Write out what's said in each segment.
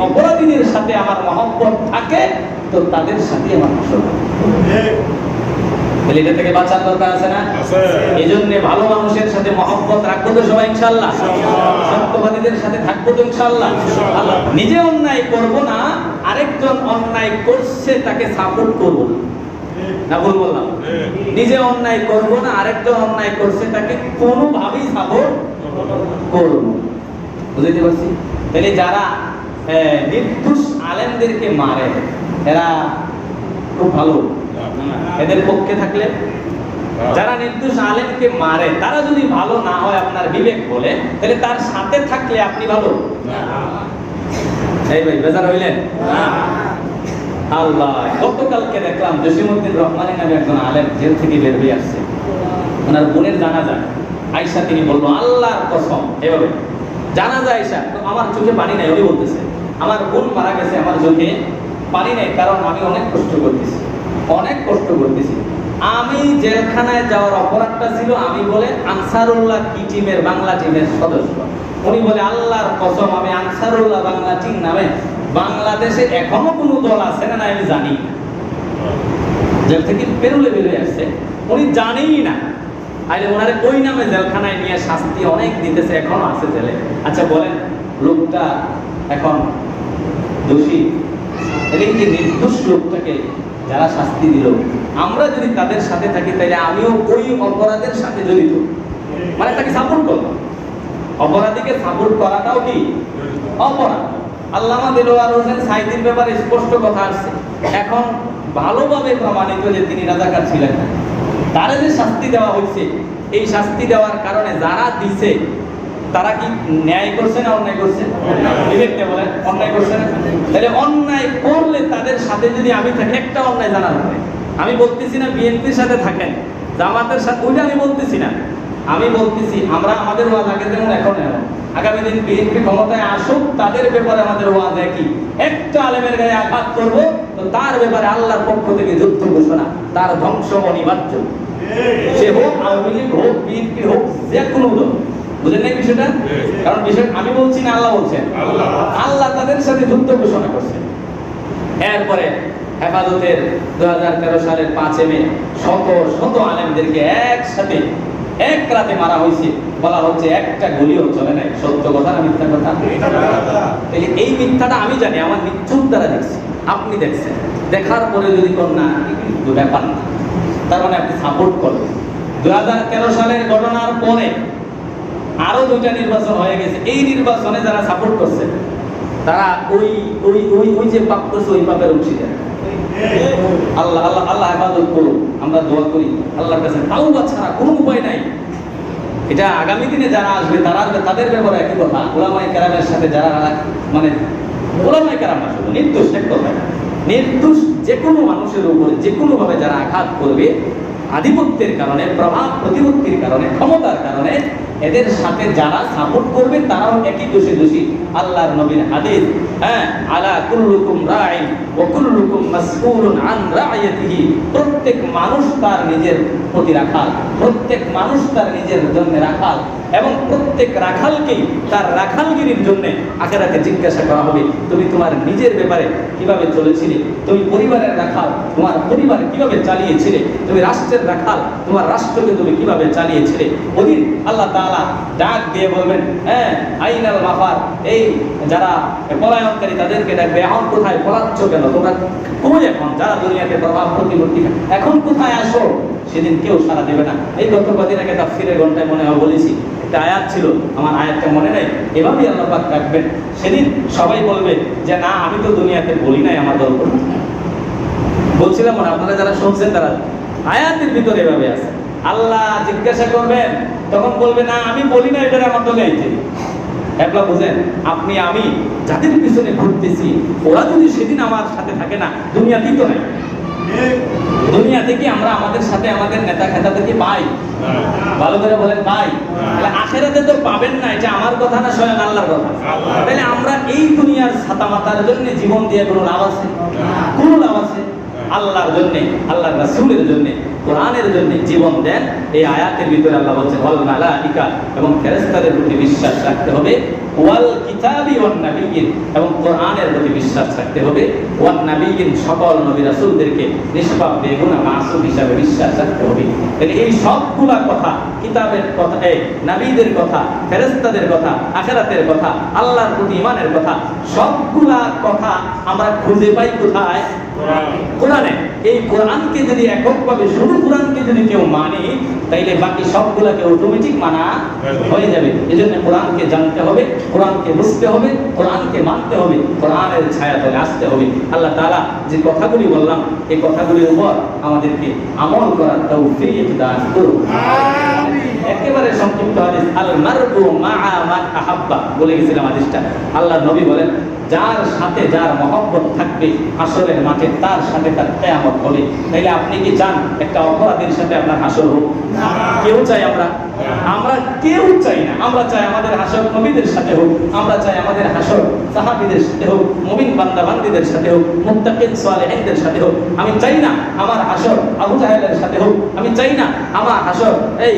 অপরাধীদের সাথে আমার মহব্বত থাকে তো তাদের সাথে আমার হাসর তাহলে এটা থেকে বাঁচার দরকার আছে না? এই জন্য ভালো মানুষের সাথে মহব্বত রাখব তো সবাই ইনশাল্লাহ সত্যবাদীদের সাথে থাকব তো ইনশাল্লাহ নিজে অন্যায় করব না আরেকজন অন্যায় করছে তাকে সাপোর্ট করব। না ভুল বললাম? নিজে অন্যায় করব না আরেকজন অন্যায় করছে তাকে কোনোভাবেই সাপোর্ট করব বুঝতে পারছি? তাহলে যারা নির্দোষ আলেমদেরকে মারে। এরা খুব ভালো। এদের পক্ষে থাকলে। যারা নির্দোষ আলেমকে মারে, তারা যদি ভালো না হয়, আপনার বিবেক বলে, তাহলে তার সাথে থাকলে আপনি ভালো। এই ভাই, বেজার হইলেন? আল্লাহ, গতকালকে দেখলাম জসিমুদ্দিন রহমানি নামে একজন আলেম জেল থেকে বের হয়ে আসছে। ওনার বোনের জানা যায় আয়সা তিনি বলল, আল্লাহর কসম। এভাবে। জানাজা আয়সা তো আমার চোখে পানি নাই, উনি বলতেছে। আমার বোন মারা গেছে, আমার চোখে পানি নাই, কারণ আমি অনেক কষ্ট করতেছি। অনেক কষ্ট করতেছি। আমি জেলখানায় যাওয়ার অপরাধটা ছিল, আমি বলে আনসারুল্লাহ কি টিমের বাংলা টিমের সদস্য। উনি বলে, আল্লাহর কসম, আমি আনসারুল্লাহ বাংলা টিম নামে বাংলাদেশে এখনও কোনো দল আছে না না, আমি জানি না। জেল থেকে পেরুলে বেরিয়ে আসছে। উনি জানেই না আরে ওনারে ওই নামে জেলখানায় নিয়ে শাস্তি অনেক দিতেছে, এখনও আছে জেলে। আচ্ছা বলেন, লোকটা এখন দোষী। যে নির্দোষ লোকটাকে যারা শাস্তি দিল? আমরা যদি তাদের সাথে থাকি তাহলে আমিও ওই অপরাধের সাথে জড়িত। মানে তাকে সাপোর্ট করব অপরাধীকে সাপোর্ট করাটাও কি? অপরাধ। আল্লামা দিলওয়ার হোসেন সাইদির ব্যাপারে স্পষ্ট কথা আসছে। এখন ভালোভাবে প্রমাণিত যে তিনি রাজাকার ছিলেন না। তারা যে শাস্তি দেওয়া হয়েছে এই শাস্তি দেওয়ার কারণে যারা দিছে, তারা কি ন্যায় করছে না অন্যায় করছে? বিবেক দিয়ে বলেন, অন্যায় করছে না? তাহলে অন্যায় করলে তাদের সাথে যদি আমি থাকি, একটা অন্যায় জানার হবে। আমি বলতেছি না বিএনপির সাথে থাকেন, জামাতের সাথে, ওইটা আমি বলতেছি না। আমি বলতেছি, আমরা আমাদের আগে যেমন এখন এমন। আগামী দিন বিএনপি ক্ষমতায় আসুক তাদের ব্যাপারে আমাদের ওয়াজ একই। একটা আলেমের গায়ে আঘাত করব তো তার ব্যাপারে আল্লাহর পক্ষ থেকে যুদ্ধ ঘোষণা তার ধ্বংস অনিবার্য। সে হোক আওয়ামী লীগ হোক বিএনপি হোক যে কোনো দল। বুঝেন না এই বিষয়টা? কারণ বিষয় আমি বলছি না আল্লাহ বলছেন। আল্লাহ। আল্লাহ তাদের সাথে যুদ্ধ ঘোষণা করছেন। এরপরে হেফাজতের দু হাজার তেরো সালের পাঁচে মে শত শত আলেমদেরকে একসাথে এক রাতে মারা হয়েছে। বলা হচ্ছে একটা গুলিও চলে নাই। সত্য কথা না মিথ্যা কথা? তাহলে এই মিথ্যাটা আমি জানি, আমার চোখ দ্বারা দেখছি। আপনি দেখছেন। দেখার পরে যদি কোন না কিন্তু ব্যাপার না। তার মানে আপনি সাপোর্ট করবেন দু সালের ঘটনার পরে আরও দুইটা নির্বাচন হয়ে গেছে। এই নির্বাচনে যারা সাপোর্ট করছে, তারা ওই ওই ওই ওই যে পাপ করছে, ওই পাপের অংশীদার। আল্লাহ আল্লাহ আল্লাহ হেফাজত করুন আমরা দোয়া করি। আল্লাহর কাছে তাওবা ছাড়া কোনো উপায় নাই। এটা আগামী দিনে যারা আসবে, তারা আসবে, তাদের ব্যাপারে একই কথা। ওলামাই কেরামের সাথে যারা মানে ওলামাই কেরাম শুধু নির্দোষ এক কথা নির্দোষ যে কোনো মানুষের উপরে যে কোনোভাবে যারা আঘাত করবে, আধিপত্যের কারণে, প্রভাব প্রতিপত্তির কারণে, ক্ষমতার কারণে এদের সাথে যারা সাপোর্ট করবে, তারাও একই দোষে দোষী। আল্লাহর নবীর হাদিস হ্যাঁ আলা কুল্লুকুম রাইন ওয়া কুল্লুকুম মাসউলুন আন রাইয়াতিহি। প্রত্যেক মানুষ তার নিজের প্রতি রাখাল, প্রত্যেক মানুষ তার নিজের জন্য রাখাল এবং প্রত্যেক রাখালকেই তার রাখালগিরির জন্য আখেরাতে জিজ্ঞাসা করা হবে, তুমি তোমার নিজের ব্যাপারে কীভাবে চলেছিলে? তুমি পরিবারের রাখাল, তোমার পরিবার কীভাবে চালিয়েছিলে? তুমি রাষ্ট্রের রাখাল, তোমার রাষ্ট্রকে তুমি কীভাবে চালিয়েছিলে? ওদিন আল্লাহ তাআলা ডাক দিয়ে বলবেন হ্যাঁ আইনাল এই যারা পলায়নকারী তাদেরকে ডাকবে, এখন কোথায় পলাচ্ছ কেন? তোমরা এখন? যারা প্রভাব প্রতিপত্তি এখন কোথায় আসো? সেদিন কেউ সারা দেবে না। এই ঘন্টায় মনে হয় বলেছি, একটা আয়াত ছিল, আমার আয়াতটা মনে নেই, এভাবেই আল্লাহ সেদিন সবাই বলবে যে, না, আমি তো দুনিয়াতে বলি নাই, আমার দল বলছিলাম আপনারা যারা শুনছেন, তারা আয়াতের ভিতরে এভাবে আছে। আল্লাহ জিজ্ঞাসা করবেন তখন বলবে না আমি বলি না এটা আমার দলে আইতে একলা বুঝেন আপনি আমি যাদের পিছনে ঘুরতেছি ওরা যদি সেদিন আমার সাথে থাকে না দুনিয়াতেই তো নাই। দুনিয়া থেকে আমরা আমাদের সাথে আমাদের নেতা খেতাদেরকে পাই? ভালো করে বলেন ভাই তাহলে আখেরাতে তো পাবেন না এটা আমার কথা না স্বয়ং আল্লাহর কথা। তাহলে আমরা এই দুনিয়ার ছাতা মাতার জন্য জীবন দিয়ে কোনো কোনো লাভ আছে? আল্লাহর জন্যে, আল্লাহর রাসুলের জন্যে, কোরআনের জন্য জীবন দেন, এই আয়াতের ভিতরে আল্লাহ বলছেন এবং ফেরেস্তাদের প্রতি বিশ্বাস রাখতে হবে। ওয়াল কিতাবি ওয়ান নাবিয়িন এবং কোরআনের প্রতি বিশ্বাস রাখতে হবে। ওয়ান নাবিয়িন সকল নবী রাসূলদেরকে নিষ্পাপ বেগুনা মাসুম হিসাবে বিশ্বাস রাখতে হবে। তাহলে এই সবগুলা কথা কিতাবের কথা এই নবীদের কথা ফেরেশতাদের কথা আখিরাতের কথা আল্লাহর প্রতি ঈমানের কথা সবগুলা কথা আমরা খুঁজে পাই কোথায়? কোরআনে। এই কোরআনকে যদি এককভাবে শুধু কোরআনকে যদি কেউ মানে তাইলে বাকি সবগুলাকে অটোমেটিক মানা হয়ে যাবে। এই জন্য কোরআনকে জানতে হবে। কোরআনকে বুঝতে হবে, কোরআনকে মানতে হবে, কোরআনের ছায়া তলে আসতে হবে। আল্লাহ তালা যে কথাগুলি বললাম, এই কথাগুলির উপর আমাদেরকে আমল করার তৌফিক দান একেবারে সংক্ষিপ্ত হাদিস আল মারবু মাআ মান আহাব্বা। বলে গেছিলাম হাদিসটা। আল্লাহ নবী বলেন যার সাথে যার মহব্বত থাকবে আসরের মাঠে তার সাথে তার কেয়ামত হবে। তাইলে আপনি কি চান একটা অপরাধীর সাথে আপনার হাসর হোক? কেউ চাই আমরা? আমরা কেউ চাই না। আমরা চাই আমাদের হাসর নবীদের সাথে হোক আমরা চাই আমাদের হাসর সাহাবীদের সাথে হোক মুমিন বান্দা বান্দীদের সাথে হোক মুত্তাকিন সালেহিনদের সাথে হোক। আমি চাই না আমার হাসর আবু জাহেলের সাথে হোক। আমি চাই না আমার হাসর এই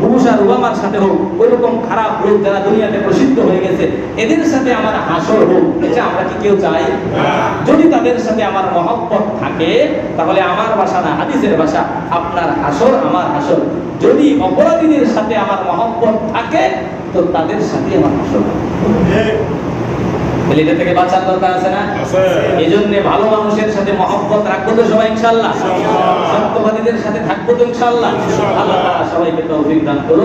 বুবুসা রুবামার সাথে হোক ওইরকম খারাপ লোক যারা দুনিয়াতে প্রসিদ্ধ হয়ে গেছে এদের সাথে আমার হাসর হোক। এটা আমরা কি কেউ চাই? যদি তাদের সাথে আমার মহব্বত থাকে তাহলে আমার ভাষা না হাদিসের ভাষা। আপনার হাসর আমার হাসর। যদি অপরাধীদের সাথে আমার মহব্বত থাকে তো তাদের সাথে আমার হাসর। তাহলে এটা থেকে বাঁচার দরকার আছে না? এই জন্য ভালো মানুষের সাথে মহব্বত রাখব তো সবাই ইনশাল্লাহ সত্যবাদীদের সাথে থাকব তো ইনশাল্লাহ আল্লাহ তাআলা সবাইকে তৌফিক দান করুন